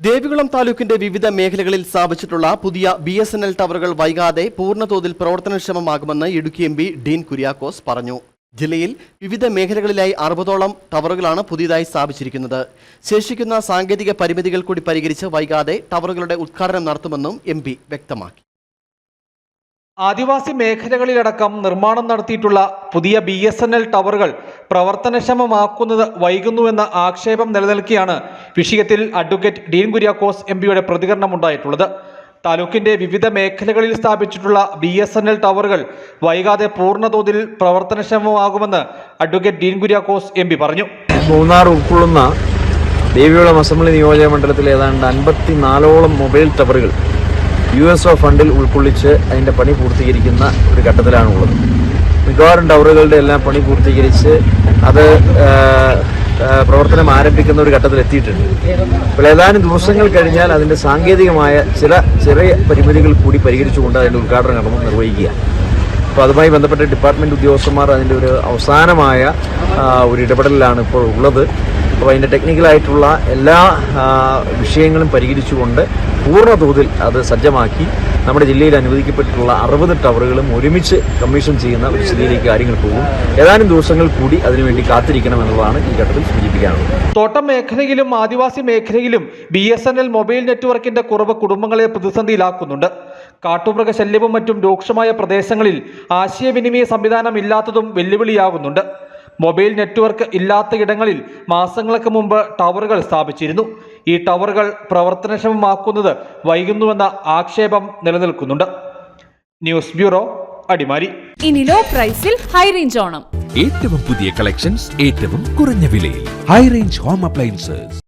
ദേവികുളം താലൂക്കിന്റെ വിവിധ മേഖലകളിൽ സ്ഥാപിച്ചിട്ടുള്ള പുതിയ ബി എസ് എൻ എൽ ടവറുകൾ വൈകാതെ പൂർണതോതിൽ പ്രവർത്തനക്ഷമമാകുമെന്ന് ഇടുക്കി എം പി ഡീൻ കുര്യാക്കോസ് പറഞ്ഞു. ജില്ലയിൽ വിവിധ മേഖലകളിലായി അറുപതോളം ടവറുകളാണ് പുതിയതായി സ്ഥാപിച്ചിരിക്കുന്നത്. ശേഷിക്കുന്ന സാങ്കേതിക പരിമിതികൾ കൂടി പരിഹരിച്ച് വൈകാതെ ടവറുകളുടെ ഉദ്ഘാടനം നടത്തുമെന്നും എം വ്യക്തമാക്കി. ആദിവാസി മേഖലകളിലടക്കം നിർമ്മാണം നടത്തിയിട്ടുള്ള പുതിയ ബി എസ് എൻ എൽ ടവറുകൾ പ്രവർത്തനക്ഷമമാക്കുന്നത് വൈകുന്നുവെന്ന ആക്ഷേപം നിലനിൽക്കെയാണ് വിഷയത്തിൽ അഡ്വക്കേറ്റ് ഡീൻ കുര്യാക്കോസ് എം പിയുടെ പ്രതികരണമുണ്ടായിട്ടുള്ളത്. താലൂക്കിന്റെ വിവിധ മേഖലകളിൽ സ്ഥാപിച്ചിട്ടുള്ള ബി എസ് എൻ എൽ ടവറുകൾ വൈകാതെ പൂർണതോതിൽ പ്രവർത്തനക്ഷമമാകുമെന്ന് advocate Dean Kuriakose M P പറഞ്ഞു. മൂന്നാർ ഉൾക്കൊള്ളുന്ന ദേവികുളം അസംബ്ലി നിയോജക മണ്ഡലത്തിൽ ഏതാണ്ട് അൻപത്തിനാലോളം മൊബൈൽ ടവറുകൾ യു എസ് ഒ ഫണ്ടിൽ ഉൾക്കൊള്ളിച്ച് അതിന്റെ പണി പൂർത്തീകരിക്കുന്ന ഒരു ഘട്ടത്തിലാണുള്ളത്. മിക്കവാറും ടവറുകളുടെ എല്ലാം പണി പൂർത്തീകരിച്ച് അത് പ്രവർത്തനം ആരംഭിക്കുന്ന ഒരു ഘട്ടത്തിൽ എത്തിയിട്ടുണ്ട് അപ്പോൾ ഏതാനും ദിവസങ്ങൾ കഴിഞ്ഞാൽ അതിന്റെ സാങ്കേതികമായ ചില ചെറിയ പരിമിതികൾ കൂടി പരിഹരിച്ചുകൊണ്ട് അതിന്റെ ഉദ്ഘാടന കർമ്മം നിർവഹിക്കുക. അപ്പോൾ അതുമായി ബന്ധപ്പെട്ട ഡിപ്പാർട്ട്മെന്റ് ഉദ്യോഗസ്ഥന്മാർ അതിന്റെ ഒരു അവസാനമായ ഒരു ഇടപെടലിലാണ് ഇപ്പോൾ ഉള്ളത്. അപ്പോൾ അതിന്റെ ടെക്നിക്കലായിട്ടുള്ള എല്ലാ വിഷയങ്ങളും പരിഹരിച്ചുകൊണ്ട് പൂർണ തോതിൽ അത് സജ്ജമാക്കി നമ്മുടെ ജില്ലയിൽ അനുവദിക്കപ്പെട്ടിട്ടുള്ള അറുപത് ടവറുകളും ഒരുമിച്ച് കമ്മീഷൻ ചെയ്യുന്ന ഒരു സ്ഥിതിയിലേക്ക് കാര്യങ്ങൾ പോകും. ഏതാനും ദിവസങ്ങൾ കൂടി അതിനുവേണ്ടി കാത്തിരിക്കണം എന്നുള്ളതാണ് ഈ ഘട്ടത്തിൽ സൂചിപ്പിക്കാനുള്ളത്. തോട്ടം മേഖലയിലും ആദിവാസി മേഖലയിലും B S N L mobile നെറ്റ്വർക്കിന്റെ കുറവ് കുടുംബങ്ങളെ പ്രതിസന്ധിയിലാക്കുന്നുണ്ട്. കാട്ടുമൃഗ ശല്യവും മറ്റും രൂക്ഷമായ പ്രദേശങ്ങളിൽ ആശയവിനിമയ സംവിധാനം ഇല്ലാത്തതും വെല്ലുവിളിയാകുന്നുണ്ട് മൊബൈൽ നെറ്റ്വർക്ക് ഇല്ലാത്ത ഇടങ്ങളിൽ മാസങ്ങൾക്ക് മുമ്പ് ടവറുകൾ സ്ഥാപിച്ചിരുന്നു. ഈ ടവറുകൾ പ്രവർത്തനക്ഷമമാക്കുന്നത് വൈകുന്നുവെന്ന ആക്ഷേപം നിലനിൽക്കുന്നുണ്ട്. News bureau Adimali. ഇനി ലോ പ്രൈസിൽ ഹൈ റേഞ്ച് ഓണം. ഏറ്റവും പുതിയ കളക്ഷൻസ് ഏറ്റവും കുറഞ്ഞ വിലയിൽ. High range home appliances